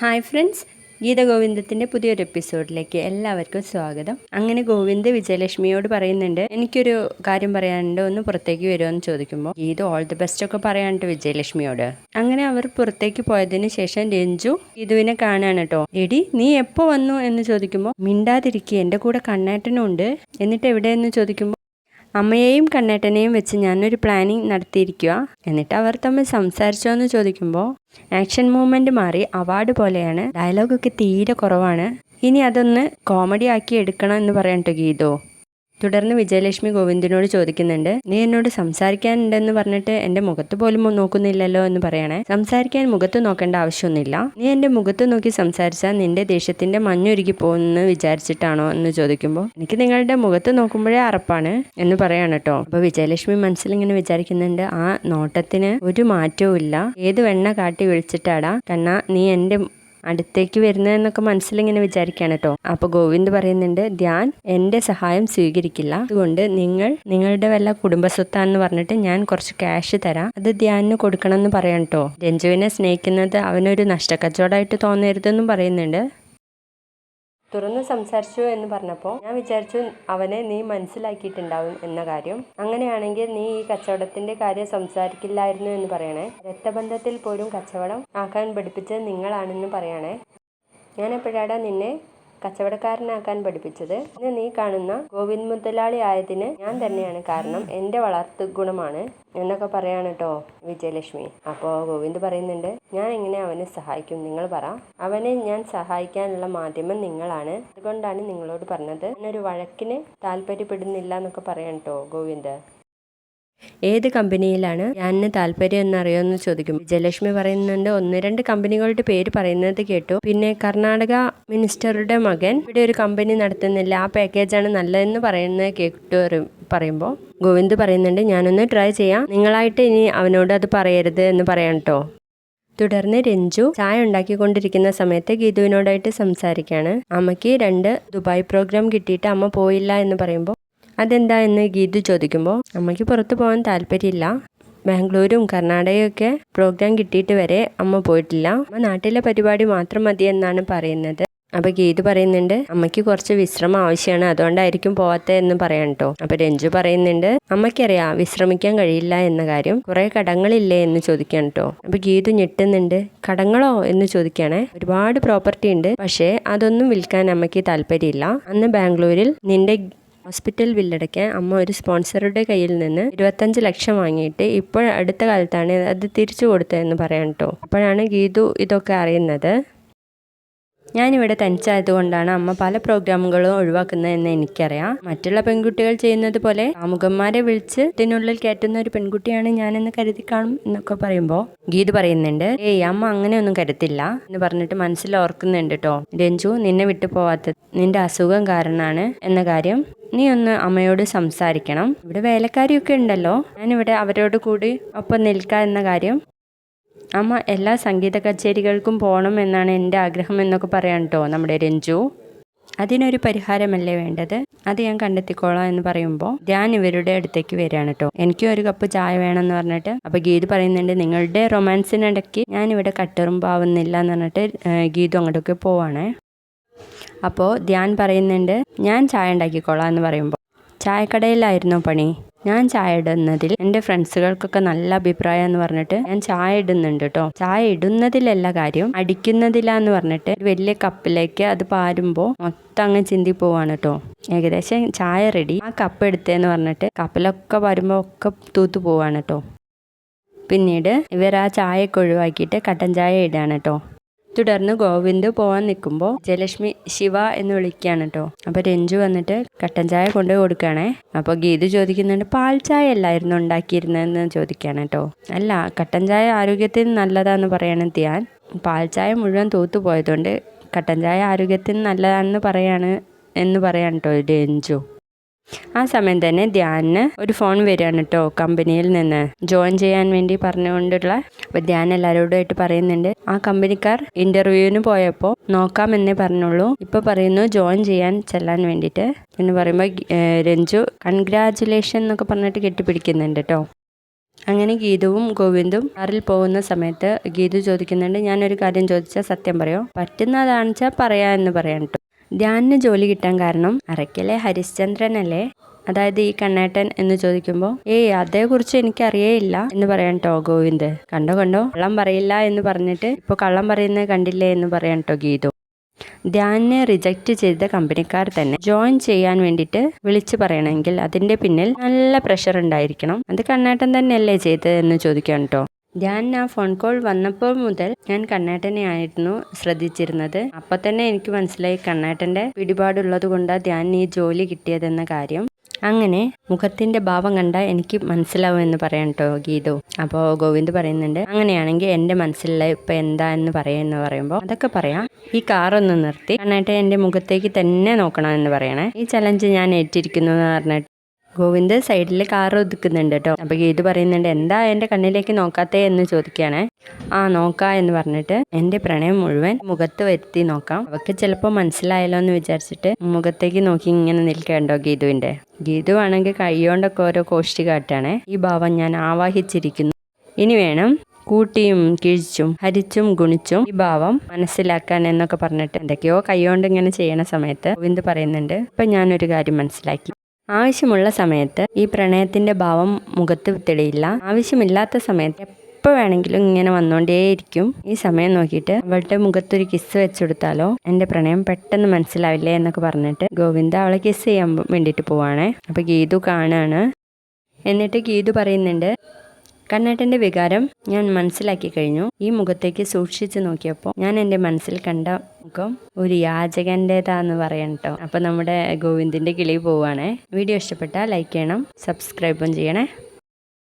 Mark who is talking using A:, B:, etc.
A: Hi friends Geetha ഗോവിന്ദത്തിന്റെ പുതിയൊരു എപ്പിസോഡിലേക്ക് എല്ലാവർക്കും സ്വാഗതം. അങ്ങനെ ഗോവിന്ദ് വിജയലക്ഷ്മിയോട് പറയുന്നുണ്ട് എനിക്കൊരു കാര്യം പറയാനുണ്ട്? ഒന്ന് പുറത്തേക്ക് വരുമോ എന്ന് ചോദിക്കുമ്പോൾ ഗീത ഓൾ ദി ബെസ്റ്റ് ഒക്കെ പറയാനുണ്ട് വിജയലക്ഷ്മിയോട്. അങ്ങനെ അവർ പുറത്തേക്ക് പോയതിന് ശേഷം രഞ്ജു ഗീതുവിനെ കാണാണ് കേട്ടോ എടി നീ എപ്പോൾ വന്നു? എന്ന് ചോദിക്കുമ്പോൾ മിണ്ടാതിരിക്കുക എന്റെ കൂടെ കണ്ണാട്ടനും ഉണ്ട് എന്നിട്ട് എവിടെയെന്ന് ചോദിക്കുമ്പോൾ അമ്മയെയും കണ്ണേട്ടനെയും വെച്ച് ഞാനൊരു പ്ലാനിങ് നടത്തിയിരിക്കുക എന്നിട്ട് അവർ തമ്മിൽ സംസാരിച്ചോ എന്ന് ചോദിക്കുമ്പോൾ ആക്ഷൻ മൂവ്മെന്റ് മാറി അവാർഡ് പോലെയാണ്. ഡയലോഗൊക്കെ തീരെ കുറവാണ്. ഇനി അതൊന്ന് കോമഡി ആക്കി എടുക്കണം എന്ന് പറയണ്ടോ ഗീതോ. തുടർന്ന് വിജയലക്ഷ്മി ഗോവിന്ദനോട് ചോദിക്കുന്നുണ്ട് നീ എന്നോട് സംസാരിക്കാനുണ്ടെന്ന് പറഞ്ഞിട്ട് എന്റെ മുഖത്ത് പോലും നോക്കുന്നില്ലല്ലോ എന്ന് പറയണേ. സംസാരിക്കാൻ മുഖത്ത് നോക്കേണ്ട ആവശ്യമൊന്നുമില്ല. നീ എന്റെ മുഖത്ത് നോക്കി സംസാരിച്ചാൽ നിന്റെ ദേഷ്യത്തിന്റെ മഞ്ഞൊരുക്കി പോകുമെന്ന് വിചാരിച്ചിട്ടാണോ? എന്ന് ചോദിക്കുമ്പോൾ എനിക്ക് നിങ്ങളുടെ മുഖത്ത് നോക്കുമ്പോഴേ അറപ്പാണ് എന്ന് പറയാണ് കേട്ടോ അപ്പൊ വിജയലക്ഷ്മി മനസ്സിൽ ഇങ്ങനെ വിചാരിക്കുന്നുണ്ട് ആ നോട്ടത്തിന് ഒരു മാറ്റവും ഇല്ല ഏത് വെണ്ണ കാട്ടി വിളിച്ചിട്ടാടാ? കണ്ണ നീ എന്റെ അടുത്തേക്ക് വരുന്നതെന്നൊക്കെ മനസ്സിലിങ്ങനെ വിചാരിക്കുകയാണ് കേട്ടോ അപ്പൊ ഗോവിന്ദ് പറയുന്നുണ്ട് ധ്യാൻ എന്റെ സഹായം സ്വീകരിക്കില്ല. അതുകൊണ്ട് നിങ്ങൾ നിങ്ങളുടെ വല്ല കുടുംബസ്വത്താന്ന് പറഞ്ഞിട്ട് ഞാൻ കുറച്ച് ക്യാഷ് തരാം. അത് ധ്യാനിന് കൊടുക്കണം എന്ന് പറയാം കേട്ടോ രഞ്ജുവിനെ സ്നേഹിക്കുന്നത് അവനൊരു നഷ്ടക്കച്ചവടമായിട്ട് തോന്നരുതെന്നും പറയുന്നുണ്ട്. തുറന്ന് സംസാരിച്ചു എന്ന് പറഞ്ഞപ്പോൾ ഞാൻ വിചാരിച്ചു അവനെ നീ മനസ്സിലാക്കിയിട്ടുണ്ടാവും എന്ന കാര്യം. അങ്ങനെയാണെങ്കിൽ നീ ഈ കച്ചവടത്തിന്റെ കാര്യം സംസാരിക്കില്ലായിരുന്നു എന്ന് പറയണേ. രക്തബന്ധത്തിൽ പോലും കച്ചവടം ആക്കാൻ പഠിപ്പിച്ചത് നിങ്ങളാണെന്ന് പറയണേ. ഞാൻ എപ്പോഴാടാ നിന്നെ കച്ചവടക്കാരനാക്കാൻ പഠിപ്പിച്ചത്. ഇന്ന് നീ കാണുന്ന ഗോവിന്ദ് മുതലാളി ആയതിന് ഞാൻ തന്നെയാണ് കാരണം എന്റെ വളർത്തു ഗുണമാണ് എന്നൊക്കെ പറയാണ് കേട്ടോ വിജയലക്ഷ്മി. അപ്പോൾ ഗോവിന്ദ് പറയുന്നുണ്ട് ഞാൻ എങ്ങനെ അവനെ സഹായിക്കും? നിങ്ങൾ പറ. അവനെ ഞാൻ സഹായിക്കാനുള്ള മാധ്യമം നിങ്ങളാണ്. അതുകൊണ്ടാണ് നിങ്ങളോട് പറഞ്ഞത്. ഞാനൊരു വഴക്കിന് താല്പര്യപ്പെടുന്നില്ല എന്നൊക്കെ പറയാൻ കേട്ടോ ഗോവിന്ദ്. ഏത് കമ്പനിയിലാണ് ഞാനിന് താല്പര്യം എന്നറിയോന്ന് ചോദിക്കും. വിജയലക്ഷ്മി പറയുന്നുണ്ട് ഒന്ന് രണ്ട് കമ്പനികളുടെ പേര് പറയുന്നത് കേട്ടു. പിന്നെ കർണാടക മിനിസ്റ്ററുടെ മകൻ ഇവിടെ ഒരു കമ്പനി നടത്തുന്നില്ല. ആ പാക്കേജാണ് നല്ലതെന്ന് പറയുന്നത് കേട്ടു പറയുമ്പോൾ ഗോവിന്ദ് പറയുന്നുണ്ട് ഞാനൊന്ന് ട്രൈ ചെയ്യാം. നിങ്ങളായിട്ട് ഇനി അവനോട് അത് പറയരുത് എന്ന് പറയാം കേട്ടോ തുടർന്ന് രഞ്ജു ചായ ഉണ്ടാക്കിക്കൊണ്ടിരിക്കുന്ന സമയത്ത് ഗീതുവിനോടായിട്ട് സംസാരിക്കുകയാണ് അമ്മയ്ക്ക് രണ്ട് ദുബായ് പ്രോഗ്രാം കിട്ടിയിട്ട് അമ്മ പോയില്ല എന്ന് പറയുമ്പോൾ അതെന്താ എന്ന് ഗീതു ചോദിക്കുമ്പോൾ അമ്മയ്ക്ക് പുറത്തു പോകാൻ താല്പര്യമില്ല. ബാംഗ്ലൂരും കർണാടകയൊക്കെ പ്രോഗ്രാം കിട്ടിയിട്ട് വരെ അമ്മ പോയിട്ടില്ല. അമ്മ നാട്ടിലെ പരിപാടി മാത്രം മതി എന്നാണ് പറയുന്നത്. അപ്പൊ ഗീതു പറയുന്നുണ്ട് അമ്മയ്ക്ക് കുറച്ച് വിശ്രമം ആവശ്യമാണ്. അതുകൊണ്ടായിരിക്കും പോവാത്ത എന്ന് പറയാൻ കേട്ടോ അപ്പൊ രഞ്ജു പറയുന്നുണ്ട് അമ്മയ്ക്കറിയാം വിശ്രമിക്കാൻ കഴിയില്ല എന്ന കാര്യം. കുറെ കടങ്ങളില്ലേ എന്ന് ചോദിക്കാൻ കേട്ടോ അപ്പൊ ഗീതു ഞെട്ടുന്നുണ്ട് കടങ്ങളോ? എന്ന് ചോദിക്കുകയാണെ ഒരുപാട് പ്രോപ്പർട്ടി ഉണ്ട് പക്ഷേ അതൊന്നും വിൽക്കാൻ അമ്മയ്ക്ക് താല്പര്യമില്ല. അന്ന് ബാംഗ്ലൂരിൽ നിന്റെ ഹോസ്പിറ്റൽ ബില്ലടയ്ക്കാൻ അമ്മ ഒരു സ്പോൺസറുടെ കയ്യിൽ നിന്ന് ഇരുപത്തഞ്ച് ലക്ഷം വാങ്ങിയിട്ട് ഇപ്പോൾ അടുത്ത കാലത്താണ് അത് തിരിച്ചു കൊടുത്തതെന്ന് പറയാം കേട്ടോ. അപ്പോഴാണ് ഗീതു ഇതൊക്കെ അറിയുന്നത്. ഞാനിവിടെ തനിച്ചായതുകൊണ്ടാണ് അമ്മ പല പ്രോഗ്രാമുകളും ഒഴിവാക്കുന്നതെന്ന് എനിക്കറിയാം. മറ്റുള്ള പെൺകുട്ടികൾ ചെയ്യുന്നത് പോലെ കാമുകന്മാരെ വിളിച്ച് ഇതിനുള്ളിൽ കയറ്റുന്ന ഒരു പെൺകുട്ടിയാണ് ഞാനെന്ന് കരുതി കാണും എന്നൊക്കെ പറയുമ്പോൾ ഗീത് പറയുന്നുണ്ട് ഏയ് അമ്മ അങ്ങനെയൊന്നും കരുത്തില്ല എന്ന് പറഞ്ഞിട്ട് മനസ്സിൽ ഓർക്കുന്നുണ്ട് കേട്ടോ രഞ്ജു നിന്നെ വിട്ടു നിന്റെ അസുഖം കാരണമാണ് എന്ന കാര്യം നീ ഒന്ന് അമ്മയോട് സംസാരിക്കണം. ഇവിടെ വേലക്കാരിയൊക്കെ ഉണ്ടല്ലോ. ഞാനിവിടെ അവരോട് കൂടി ഒപ്പം നിൽക്കുക എന്ന കാര്യം അമ്മ എല്ലാ സംഗീത കച്ചേരികൾക്കും പോകണം എന്നാണ് എന്റെ ആഗ്രഹം എന്നൊക്കെ പറയാൻ കേട്ടോ നമ്മുടെ രഞ്ജു. അതിനൊരു പരിഹാരമല്ലേ വേണ്ടത്? അത് ഞാൻ കണ്ടെത്തിക്കോളാം എന്ന് പറയുമ്പോൾ ഞാൻ ഇവരുടെ അടുത്തേക്ക് വരികയാണ് കേട്ടോ എനിക്കും ഒരു കപ്പ് ചായ വേണമെന്ന് പറഞ്ഞിട്ട് അപ്പോൾ ഗീത് പറയുന്നുണ്ട് നിങ്ങളുടെ റൊമാൻസിനിടയ്ക്ക് ഞാൻ ഇവിടെ കട്ടെറുമ്പാവുന്നില്ല എന്ന് പറഞ്ഞിട്ട് ഗീതു അങ്ങോട്ടൊക്കെ പോവാണ്. അപ്പോൾ ധ്യാൻ പറയുന്നുണ്ട് ഞാൻ ചായ ഉണ്ടാക്കിക്കോളാം എന്ന് പറയുമ്പോൾ ചായക്കടയിലായിരുന്നു പണി? ഞാൻ ചായ ഇടുന്നതിൽ എന്റെ ഫ്രണ്ട്സുകൾക്കൊക്കെ നല്ല അഭിപ്രായം എന്ന് പറഞ്ഞിട്ട് ഞാൻ ചായ ഇടുന്നുണ്ട് കേട്ടോ ചായ ഇടുന്നതിലല്ല കാര്യം അടിക്കുന്നതിലാന്ന് പറഞ്ഞിട്ട് വലിയ കപ്പിലേക്ക് അത് പാരുമ്പോൾ മൊത്തം അങ്ങ് ചിന്തി പോവാണ് കേട്ടോ ഏകദേശം ചായ റെഡി ആ കപ്പ് എടുത്തേന്ന് പറഞ്ഞിട്ട് കപ്പിലൊക്കെ വരുമ്പോൾ ഒക്കെ തൂത്തു പോവാണ് കേട്ടോ പിന്നീട് ഇവർ ആ ചായയൊക്കെ ഒഴിവാക്കിയിട്ട് കട്ടൻ ചായ ഇടാണ് കേട്ടോ തുടർന്ന് ഗോവിന്ദ് പോവാൻ നിൽക്കുമ്പോൾ ജയലക്ഷ്മി ശിവ എന്ന് വിളിക്കുകയാണ് കേട്ടോ അപ്പോൾ രഞ്ജു വന്നിട്ട് കട്ടൻ ചായ കൊണ്ട് കൊടുക്കുകയാണേ. അപ്പോൾ ഗീതു ചോദിക്കുന്നുണ്ട് പാൽ ചായ അല്ലായിരുന്നു ഉണ്ടാക്കിയിരുന്നതെന്ന് ചോദിക്കുകയാണ് കേട്ടോ അല്ല കട്ടൻ ചായ ആരോഗ്യത്തിന് നല്ലതാന്ന് പറയാണ് ധ്യാൻ. പാൽ ചായ മുഴുവൻ തൂത്തു പോയതുകൊണ്ട് കട്ടൻ ചായ ആരോഗ്യത്തിന് നല്ലതാണെന്ന് പറയാണ് എന്ന് പറയാണ് കേട്ടോ രഞ്ജു. ആ സമയം തന്നെ ധ്യാനിന് ഒരു ഫോൺ വരികയാണ് കേട്ടോ കമ്പനിയിൽ നിന്ന്. ജോയിൻ ചെയ്യാൻ വേണ്ടി പറഞ്ഞുകൊണ്ടുള്ള അപ്പോൾ ധ്യാൻ എല്ലാവരോടുമായിട്ട് പറയുന്നുണ്ട് ആ കമ്പനിക്കാർ ഇന്റർവ്യൂവിന് പോയപ്പോൾ നോക്കാമെന്നേ പറഞ്ഞുള്ളൂ. ഇപ്പോൾ പറയുന്നു ജോയിൻ ചെയ്യാൻ ചെല്ലാൻ വേണ്ടിയിട്ട്. എന്ന് പറയുമ്പോൾ രഞ്ജു കൺഗ്രാജുലേഷൻ എന്നൊക്കെ പറഞ്ഞിട്ട് കെട്ടിപ്പിടിക്കുന്നുണ്ട് കേട്ടോ. അങ്ങനെ ഗീതുവും ഗോവിന്ദും കാറിൽ പോകുന്ന സമയത്ത് ഗീതു ചോദിക്കുന്നുണ്ട് ഞാനൊരു കാര്യം ചോദിച്ചാൽ സത്യം പറയോ? പറ്റുന്നതാണെന്ന് വെച്ചാൽ പറയാ എന്ന് കേട്ടോ ധ്യാനിന് ജോലി കിട്ടാൻ കാരണം അറയ്ക്കലെ ഹരിശ്ചന്ദ്രനല്ലേ? അതായത് ഈ കണ്ണേട്ടൻ എന്ന് ചോദിക്കുമ്പോൾ ഏയ് അതേക്കുറിച്ച് എനിക്ക് അറിയേയില്ല എന്ന് പറയാൻ കേട്ടോ ഗോവിന്ദ്. കണ്ടോ കണ്ടോ? കള്ളം പറയില്ല എന്ന് പറഞ്ഞിട്ട് ഇപ്പോൾ കള്ളം പറയുന്നത് കണ്ടില്ലേ എന്ന് പറയാൻ കേട്ടോ ഗീതു. ധ്യാനിനെ റിജക്റ്റ് ചെയ്ത കമ്പനിക്കാർ തന്നെ ജോയിൻ ചെയ്യാൻ വേണ്ടിയിട്ട് വിളിച്ചു പറയണമെങ്കിൽ അതിന്റെ പിന്നിൽ നല്ല പ്രഷർ ഉണ്ടായിരിക്കണം. അത് കണ്ണേട്ടൻ തന്നെയല്ലേ ചെയ്തത് എന്ന് ചോദിക്കാൻ കേട്ടോ ധ്യാൻ ആ ഫോൺ കോൾ വന്നപ്പോൾ മുതൽ ഞാൻ കണ്ണേട്ടനെ ആയിരുന്നു ശ്രദ്ധിച്ചിരുന്നത്. അപ്പൊ തന്നെ എനിക്ക് മനസ്സിലായി കണ്ണേട്ടന്റെ പിടിപാടുള്ളത് കൊണ്ടാണ് ധ്യാൻ ഈ ജോലി കിട്ടിയതെന്ന കാര്യം. അങ്ങനെ മുഖത്തിന്റെ ഭാവം കണ്ട എനിക്ക് മനസ്സിലാവും എന്ന് പറയാം കേട്ടോ ഗീതു. അപ്പോൾ ഗോവിന്ദ് പറയുന്നുണ്ട് അങ്ങനെയാണെങ്കിൽ എന്റെ മനസ്സിലുള്ള ഇപ്പൊ എന്താ എന്ന് പറയാന്ന് പറയുമ്പോൾ അതൊക്കെ പറയാം. ഈ കാർ ഒന്ന് നിർത്തി കണ്ണേട്ടൻ എന്റെ മുഖത്തേക്ക് തന്നെ നോക്കണം എന്ന് പറയണേ. ഈ ചലഞ്ച് ഞാൻ ഏറ്റിരിക്കുന്നു എന്ന് പറഞ്ഞിട്ട് ഗോവിന്ദ് സൈഡിൽ കാർ ഒതുക്കുന്നുണ്ട് കേട്ടോ. അപ്പൊ ഗീതു പറയുന്നുണ്ട് എന്താ എന്റെ കണ്ണിലേക്ക് നോക്കാത്തേ? എന്ന് ചോദിക്കുകയാണെ. ആ നോക്കാ എന്ന് പറഞ്ഞിട്ട് എന്റെ പ്രണയം മുഴുവൻ മുഖത്ത് വരുത്തി നോക്കാം. അവക്ക് ചിലപ്പോൾ മനസ്സിലായല്ലോ എന്ന് വിചാരിച്ചിട്ട് മുഖത്തേക്ക് നോക്കി ഇങ്ങനെ നിൽക്കണ്ടോ ഗീതുവിന്റെ. ഗീതു ആണെങ്കിൽ കൈകൊണ്ടൊക്കെ ഓരോ കോഷ്ടി കാട്ടാണ്. ഈ ഭാവം ഞാൻ ആവാഹിച്ചിരിക്കുന്നു. ഇനി വേണം കൂട്ടിയും കിഴിച്ചും ഹരിച്ചും ഗുണിച്ചും ഈ ഭാവം മനസ്സിലാക്കാൻ എന്നൊക്കെ പറഞ്ഞിട്ട് എന്തൊക്കെയോ കൈകൊണ്ട് ഇങ്ങനെ ചെയ്യണ സമയത്ത് ഗോവിന്ദ് പറയുന്നുണ്ട് ഇപ്പൊ ഞാനൊരു കാര്യം മനസ്സിലാക്കി. ആവശ്യമുള്ള സമയത്ത് ഈ പ്രണയത്തിന്റെ ഭാവം മുഖത്ത് തെളിയില്ല. ആവശ്യമില്ലാത്ത സമയത്ത് എപ്പോൾ വേണമെങ്കിലും ഇങ്ങനെ വന്നുകൊണ്ടേയിരിക്കും ഈ സമയം നോക്കിയിട്ട് അവളുടെ മുഖത്തൊരു കിസ് വെച്ചുകൊടുത്താലോ എന്റെ പ്രണയം പെട്ടെന്ന് മനസ്സിലാവില്ലേ എന്നൊക്കെ പറഞ്ഞിട്ട് ഗോവിന്ദ അവളെ കിസ് ചെയ്യാൻ വേണ്ടിയിട്ട് പോവാണേ. അപ്പോൾ ഗീതു കാണാണ്. എന്നിട്ട് ഗീതു പറയുന്നുണ്ട് കണ്ണേട്ടന്റെ വികാരം ഞാൻ മനസ്സിലാക്കി കഴിഞ്ഞു. ഈ മുഖത്തേക്ക് സൂക്ഷിച്ചു നോക്കിയപ്പോൾ ഞാൻ എന്റെ മനസ്സിൽ കണ്ട മുഖം ഒരു യാചകന്റെതാന്ന് പറയണം കേട്ടോ അപ്പം നമ്മുടെ ഗോവിന്ദിന്റെ കിളി പോവുകയാണേ വീഡിയോ ഇഷ്ടപ്പെട്ടാൽ ലൈക്ക് ചെയ്യണം സബ്സ്ക്രൈബും ചെയ്യണേ.